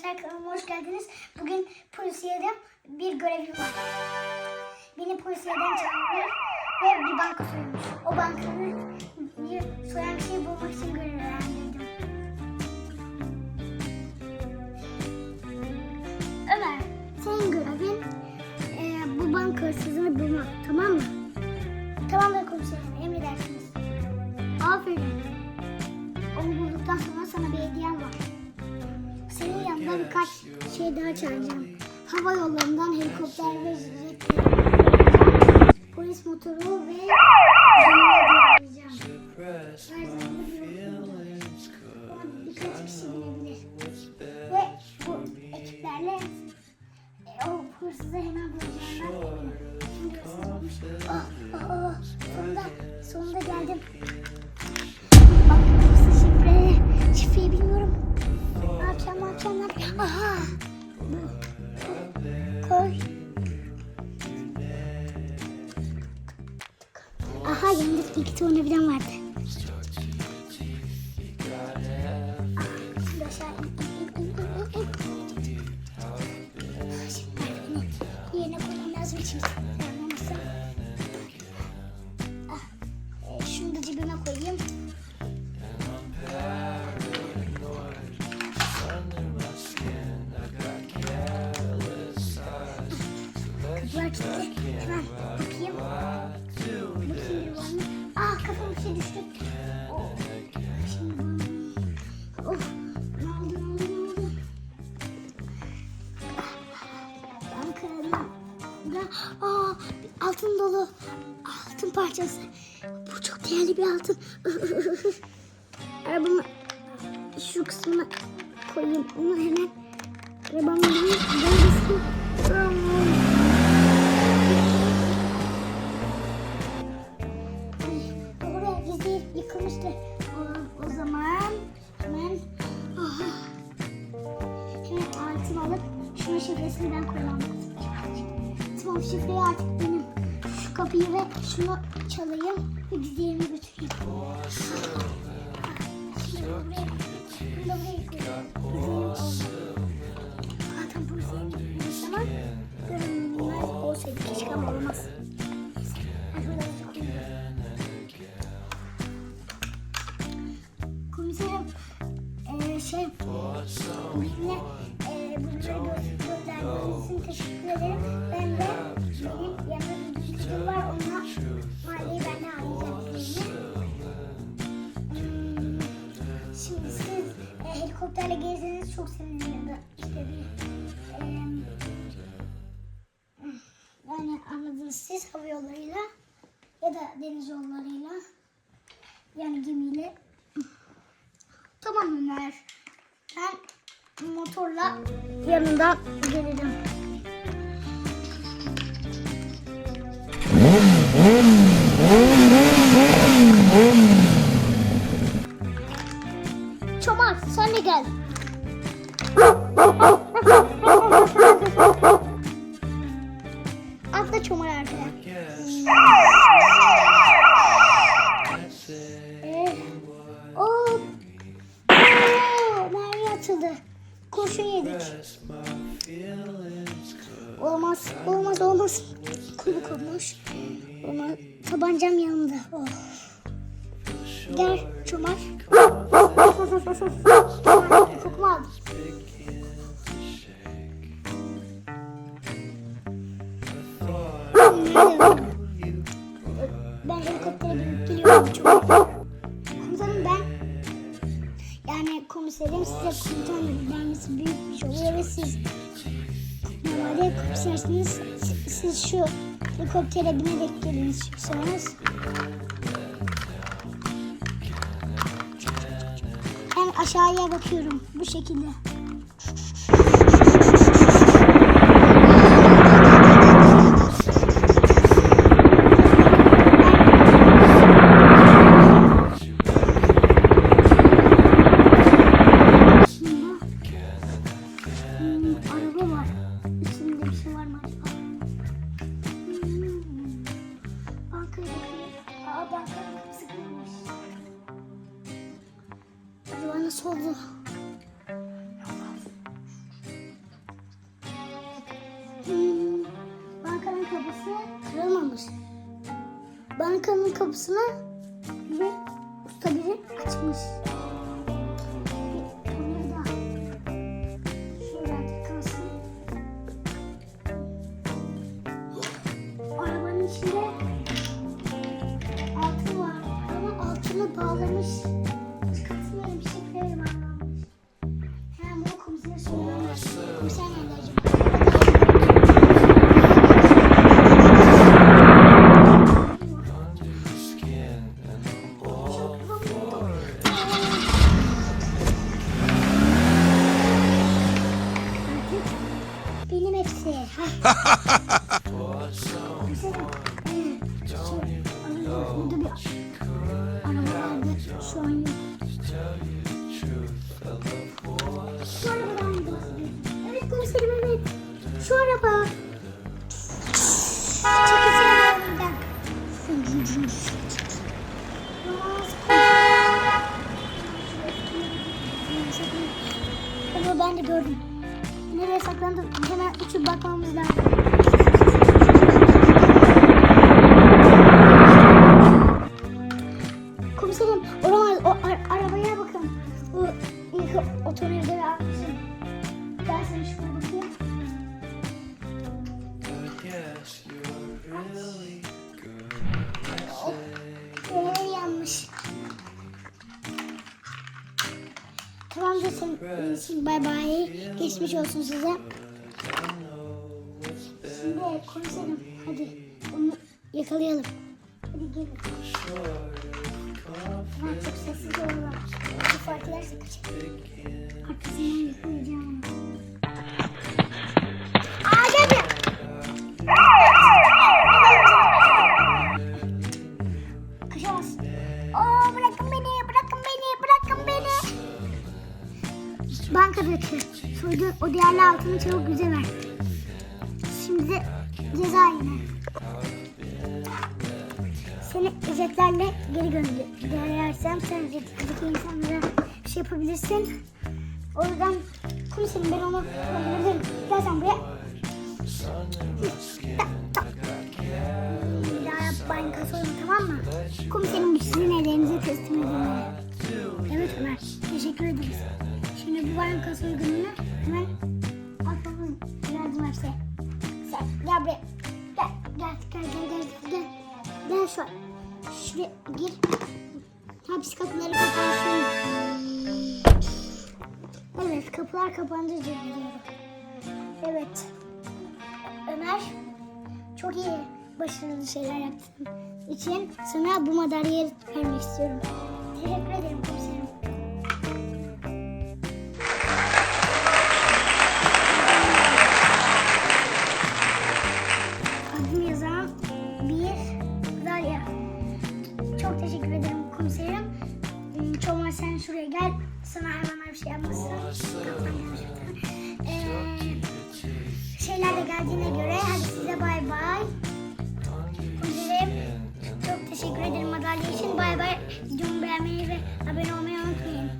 arkadaşlar kanalıma hoş geldiniz. Bugün polisiyede bir görevim var. Beni polisiyeden çağırdılar ve bir banka soyulmuş. O bankanın bir soyan kişiyi bulmak için görevlendirdim. Ömer, senin görevin e, bu banka hırsızını bulmak, tamam mı? Tamamdır komiserim, emredersiniz. Aferin. Onu bulduktan sonra sana bir hediyem var. Yanında birkaç şey daha çağıracağım. Hava yollarından helikopter ve jet polis motoru ve birkaç kişi binebilir. Ve bu ekiplerle o hırsızı hemen bulacağımdan eminim. Şimdi hırsız olmuş. Ah, ah. Sonunda, sonunda geldim. Bak hırsız şifre, şifreyi bilmiyorum. Ne yapacağım? Aha! Koy. Aha yanında iki tane birden vardı. Bir şey düştü. Altın dolu. Altın parçası. Bu çok değerli bir altın. Arabamı şu kısmına koyayım. Onu hemen arabamın dönmesini. Oraya yıkılmıştı. O, o zaman hemen aha, hemen altın alıp şunun şifresini ben koymam lazım. Tamam şifreyi artık benim. Şu kapıyı ve şunu çalayım ve gizliyemi götüreyim. Şimdi buraya, buraya olsaydı keşke ama olmaz. Bizimle eee bunları gönderdiğiniz için teşekkür ederim. Ben de benim yanımda bir kızım var, ona mahalleyi ben de. Hmm, Şimdi siz e, helikopterle gelirseniz çok sevinirim işte bir yani anladınız siz hava yollarıyla ya da deniz yollarıyla yani gemiyle Tamam Ömer. Ben motorla yanından gelirim. Çomar sen de gel. Olmaz, olmaz, olmaz. Kolu kopmuş. Ama tabancam yanında. Oh. Gel çomar. Kokumu aldım. Şu helikoptere binerek gelin istiyorsanız. Ben aşağıya bakıyorum bu şekilde. solu. Hmm, bankanın kapısı kırılmamış. Bankanın kapısını bir usta biri açmış. Söylüyorum. Komiser nerede acaba? Benim hepsi. Evet komiserim evet. Şu araba. Güzel arabadan. Ama ben de gördüm. Nereye saklandı? Hemen uçup bakmamız lazım. Bay bay. Geçmiş olsun size. Şimdi komiserim hadi onu yakalayalım. Hadi gelin. Tamam çok sessiz olurlar. Bir fark ederse kaçar. Yakalayacağım Soyduğun o değerli altını çabuk bize ver. Şimdi de ceza yine. Seni ücretlerle geri gönderersem sen ücretteki insanlara bir şey yapabilirsin. O yüzden komiserim ben onu gönderebilirim. Gel sen buraya. Yapmayın kasoyunu tamam mı? Komiserim sizin ellerinize teslim edilmeli. Evet Ömer. Teşekkür ederiz. Şimdi bu banka soygununu hemen atmamız lazım şey. Sen gel buraya. Gel gel gel gel gel. Gel, gel şu an. Şuraya gir. Hapis kapıları kapansın. Evet kapılar kapandı diyorum. Evet. Ömer çok iyi başarılı şeyler yaptığın için sana bu madalyayı vermek istiyorum. Teşekkür ederim. şuraya gel. Sana hayvanlar bir şey yapmasın. Ee, şeyler de geldiğine göre hadi size bay bay. Dilerim. Çok teşekkür ederim madalya için. Bay bay. Videomu beğenmeyi ve abone olmayı unutmayın.